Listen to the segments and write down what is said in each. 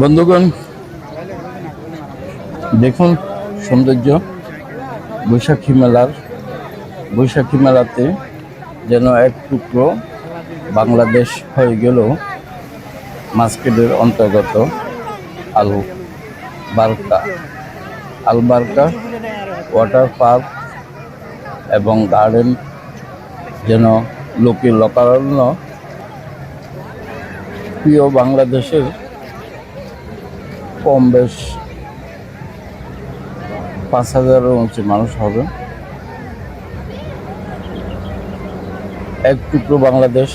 বন্ধুগণ, দেখুন সৌন্দর্য বৈশাখী মেলার, বৈশাখী মেলাতে যেন এক টুকরো বাংলাদেশ হয়ে গেল মাস্কেটের অন্তর্গত Al Barka Al Barka water park এবং গার্ডেন যেন লোকে লোকারণ্য প্রিয় বাংলাদেশের কম বেশ পাঁচ হাজারের উঁচু মানুষ হবে। এক টুকরো বাংলাদেশ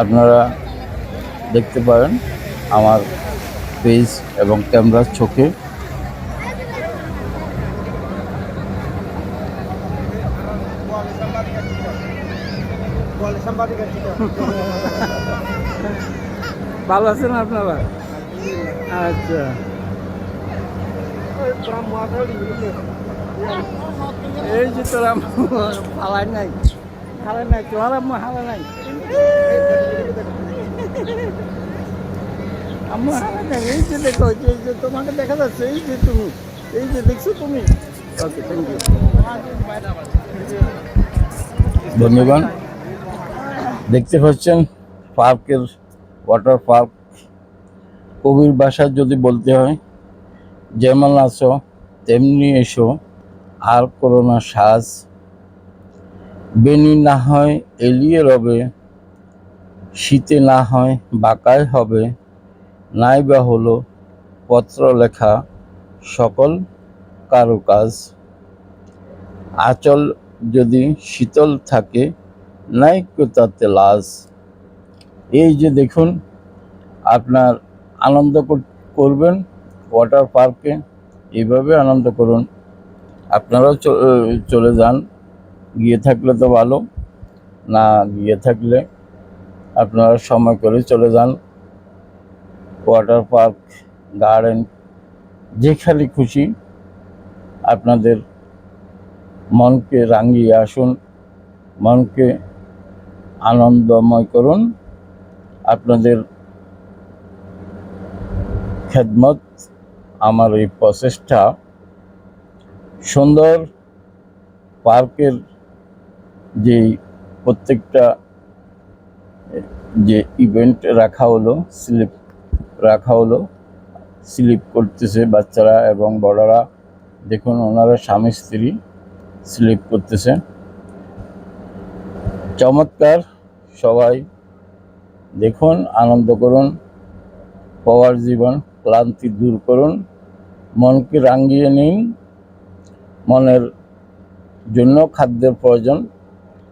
আপনারা দেখতে পারেন আমার পেজ এবং ক্যামেরার চোখে। ভালো আছেন আপনারা? আচ্ছা। এই যে তোরা হালাই নাই। হালাই নাই আম্মা হালাই নাই। আম্মা হালাই নাই এই যে দেখো এই যে- তোমাকে দেখা যাচ্ছে এই যে তুমি এই যে দেখছ তুমি। ওকে থ্যাংক ইউ বন্ধুগণ দেখতে পাচ্ছেন, পার্কের ওয়াটার পার্ক কবির ভাষায় যদি বলতে হয়, যেমন আছো, তেমনি এসো, আর করোনা সাজ। বেনি না হয় এলিয়ে রবে, শীতে না হয় বাঁকায় হবে। নাই বা হলো পত্র লেখা সকল কারুকাজ। আচল যদি শীতল থাকে নাই তাতে লাজ। এই যে দেখুন, আপনার আনন্দ করবেন ওয়াটার পার্কে, এইভাবে আনন্দ করুন। আপনারাও চলে যান। গিয়ে থাকলে তো ভালো, না গিয়ে থাকলে আপনারা সময় করে চলে যান। ওয়াটার পার্ক, গার্ডেন যেখানে খুশি আপনাদের মনকে রাঙিয়ে আসুন, মনকে আনন্দময় করুন। আপনাদের খেদমত আমার এই প্রচেষ্টা। সুন্দর পার্কের যে প্রত্যেকটা, যে ইভেন্ট রাখা হলো, স্লিপ রাখা হলো, স্লিপ করতেছে বাচ্চারা এবং বড়রা। দেখুন, ওনারা স্বামী স্ত্রী স্লিপ করতেছে। চমৎকার। সবাই দেখুন, আনন্দ করুন, পাওয়ার জীবন, ক্লান্তি দূর করুন, মনকে রাঙিয়ে নিন, মনের জন্য খাদ্যের প্রয়োজন।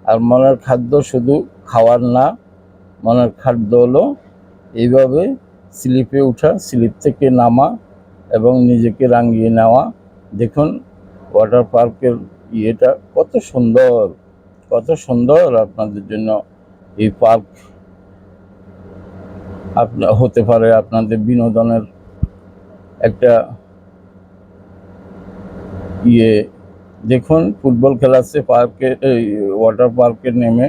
আর মনের খাদ্য শুধু খাওয়ার না, মনের খাদ্য হলো এইভাবে স্লিপে ওঠা স্লিপ থেকে নামা এবং নিজেকে রাঙিয়ে নেওয়া। দেখুন, ওয়াটার পার্কের ইয়েটা কত সুন্দর। কত সুন্দর আপনাদের জন্য এই পার্ক আপনার হতে পারে আপনাদের বিনোদনের একটা ইয়ে। দেখুন, ফুটবল খেলাচ্ছে পার্কে, এই ওয়াটার পার্কে নেমে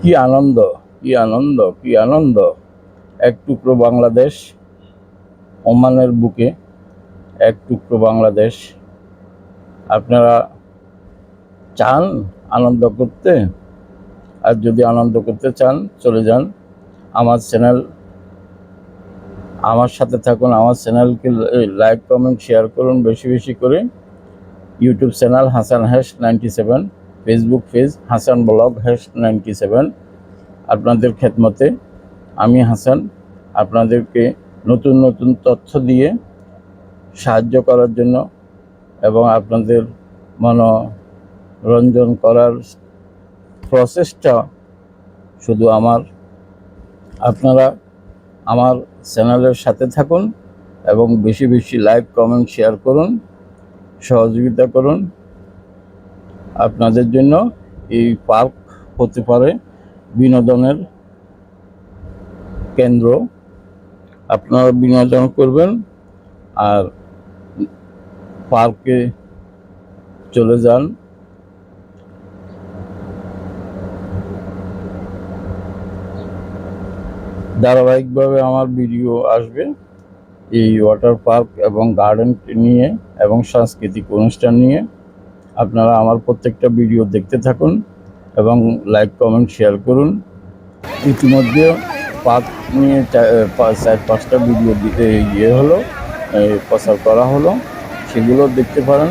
কি আনন্দ কি আনন্দ কি আনন্দ। এক টুকরো বাংলাদেশ ওমানের বুকে, এক টুকরো বাংলাদেশ। আপনারা চান, আনন্দ করতে। আর যদি আনন্দ করতে চান, চলে যান। আমার চ্যানেল, আমার সাথে থাকুন, আমার চ্যানেলকে লাইক, কমেন্ট, শেয়ার করুন বেশি বেশি করে। YouTube channel Hasan hash ninety seven, Facebook page Hasan blog hash ninety seven. আপনাদের খেদমতে আমি হাসান, আপনাদেরকে নতুন নতুন তথ্য দিয়ে সাহায্য করার জন্য এবং আপনাদের মনোরঞ্জন করার প্রসেসটা শুধু আমার। আপনারা আমার চ্যানেলের সাথে থাকুন এবং বেশি বেশি লাইক, কমেন্ট, শেয়ার করুন, সহযোগিতা করুন। আপনাদের জন্য এই পার্ক হতে পারে বিনোদনের কেন্দ্র। আপনারা বিনোদন করবেন আর পার্কে চলে যান। ধারাবাহিকভাবে আমার ভিডিও আসবে এই ওয়াটার পার্ক এবং গার্ডেন নিয়ে এবং সাংস্কৃতিক অনুষ্ঠান নিয়ে। আপনারা আমার প্রত্যেকটা ভিডিও দেখতে থাকুন এবং লাইক কমেন্ট শেয়ার করুন। ইতিমধ্যে পার্ক নিয়ে চার, পাঁচটা ভিডিও ইয়ে হলো প্রচার করা হলো। সেগুলো দেখতে পারেন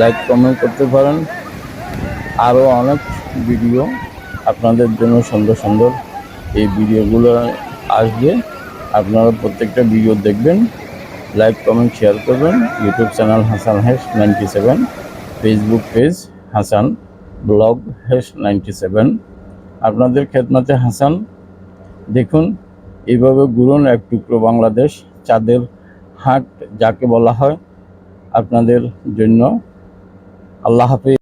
লাইক কমেন্ট করতে পারেন। আরও অনেক ভিডিও আপনাদের জন্য সুন্দর সুন্দর এই ভিডিওগুলো আসবে। আপনারা প্রত্যেকটা ভিডিও দেখবেন, লাইক, কমেন্ট, শেয়ার করবেন। YouTube channel Hasan hash ninety seven, Facebook page Hasan, blog hash ninety seven. আপনাদের খেদমাতে হাসান, দেখুন, এইভাবে ঘুরুন এক টুকরো বাংলাদেশ, চাঁদের হাট যাকে বলা হয়, আপনাদের জন্য। আল্লাহ হাফিজ।